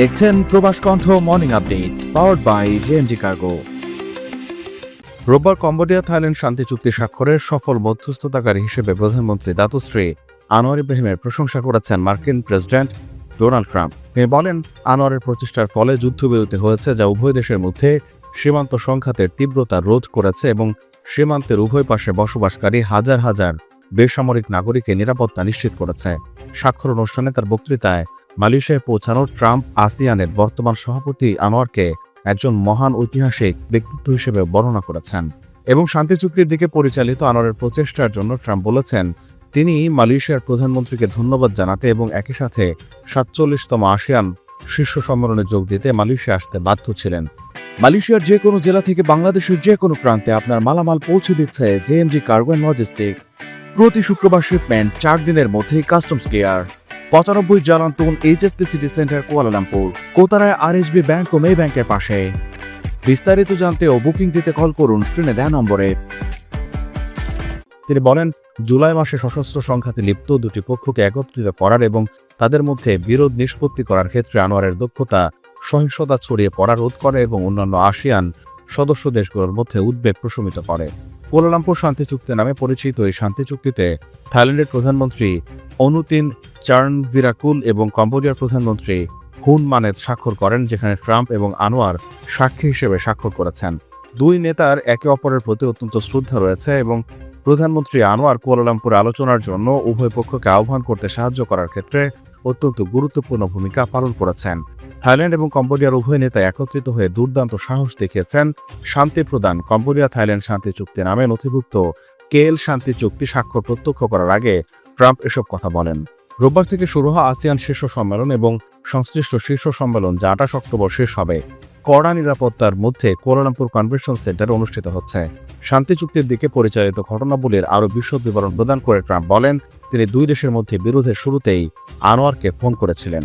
দেখছেন Probash Kontho morning update powered by JMG cargo রোববার Cambodia, Thailand শান্তি চুক্তি স্বাক্ষরের সফল মধ্যস্থতাকারী হিসেবে প্রধানমন্ত্রী দাতুশ্রী আনোয়ার ইব্রাহিমের প্রশংসা করেছেন মার্কিন প্রেসিডেন্ট ডোনাল্ড ট্রাম্প। তিনি বলেন, আনোয়ারের প্রচেষ্টার ফলে যুদ্ধবিরতি হয়েছে যা উভয় দেশের মধ্যে সীমান্ত সংঘাতের তীব্রতা রোধ করেছে এবং সীমান্তের উভয় পাশে বসবাসকারী হাজার হাজার বেসামরিক নাগরিকের নিরাপত্তা নিশ্চিত করেছে। স্বাক্ষর অনুষ্ঠানে তার বক্তৃতায় মালয়েশিয়ায় পৌঁছানো ট্রাম্প আসিয়ানের বর্তমান সভাপতি আনোয়ারকে একজন মহান ঐতিহাসিক ব্যক্তিত্ব হিসেবে বর্ণনা করেছেন। এবং শান্তি চুক্তির দিকে পরিচালিত আনোয়ারের প্রচেষ্টার জন্য ট্রাম্প বলেছেন, তিনি মালয়েশিয়ার প্রধানমন্ত্রীকে ধন্যবাদ জানাতে এবং একই সাথে সাতচল্লিশতম আসিয়ান শীর্ষ সম্মেলনে যোগ দিতে মালয়েশিয়া আসতে বাধ্য ছিলেন। মালয়েশিয়ার যে কোনো জেলা থেকে বাংলাদেশের যে কোনো প্রান্তে আপনার মালামাল পৌঁছে দিচ্ছে জেএমজি কার্গো অ্যান্ড লজিস্টিক্স। প্রতি শুক্রবার শিপমেন্ট চার দিনের মধ্যেই কাস্টমস কেয়ার। পঁচানব্বই Jalan Tun HST city centre Kuala Lumpur, কোতারায় RSB bank ও মে ব্যাংকের পাশে। বিস্তারিত জানতে ও বুকিং দিতে কল করুন স্ক্রিনে দেয়া নম্বরে। তিনি বলেন, জুলাই মাসে সশস্ত্র সংঘাতে লিপ্ত দুটি পক্ষকে একত্রিত করার এবং তাদের মধ্যে বিরোধ নিষ্পত্তি করার ক্ষেত্রে আনোয়ারের দক্ষতা, সহিংসতা ছড়িয়ে পড়া রোধ করে এবং অন্যান্য আসিয়ান সদস্য দেশগুলোর মধ্যে উদ্বেগ প্রশমিত করে। কুয়ালালামপুর শান্তি চুক্তি নামে পরিচিত এই শান্তি চুক্তিতে থাইল্যান্ডের প্রধানমন্ত্রী অনুতিন চার্ন ভিরাকুল এবং কম্বোডিয়ার প্রধানমন্ত্রী হুন মানেত স্বাক্ষর করেন, যেখানে ট্রাম্প এবং আনোয়ার সাক্ষী হিসেবে স্বাক্ষর করেছেন। দুই নেতার একে অপরের প্রতি অত্যন্ত শ্রদ্ধা রয়েছে এবং প্রধানমন্ত্রী আনোয়ার কুয়ালালামপুরে আলোচনার জন্য উভয় পক্ষকে আহ্বান করতে সাহায্য করার ক্ষেত্রে অত্যন্ত গুরুত্বপূর্ণ ভূমিকা পালন করেছেন। থাইল্যান্ড এবং কম্বোডিয়ার উভয় নেতা একত্রিত হয়ে দুর্দান্ত সাহস দেখিয়েছেন শান্তি প্রদান। কম্বোডিয়া, থাইল্যান্ড শান্তি চুক্তি নামে নথিভুক্ত কেএল শান্তি চুক্তি স্বাক্ষর প্রত্যক্ষ করার আগে ট্রাম্প এসব কথা বলেন। রোববার থেকে শুরু হওয়া আসিয়ান শীর্ষ সম্মেলন এবং সংশ্লিষ্ট শীর্ষ সম্মেলন যা আঠাশ অক্টোবর শেষ হবে। কড়া নিরাপত্তার মধ্যে কোয়ালালামপুর কনভেনশন সেন্টারে অনুষ্ঠিত হচ্ছে। শান্তি চুক্তির দিকে পরিচালিত ঘটনাবলীর আরও বিশদ বিবরণ প্রদান করে ট্রাম্প বলেন, তিনি দুই দেশের মধ্যে বিরোধের শুরুতেই আনোয়ারকে ফোন করেছিলেন।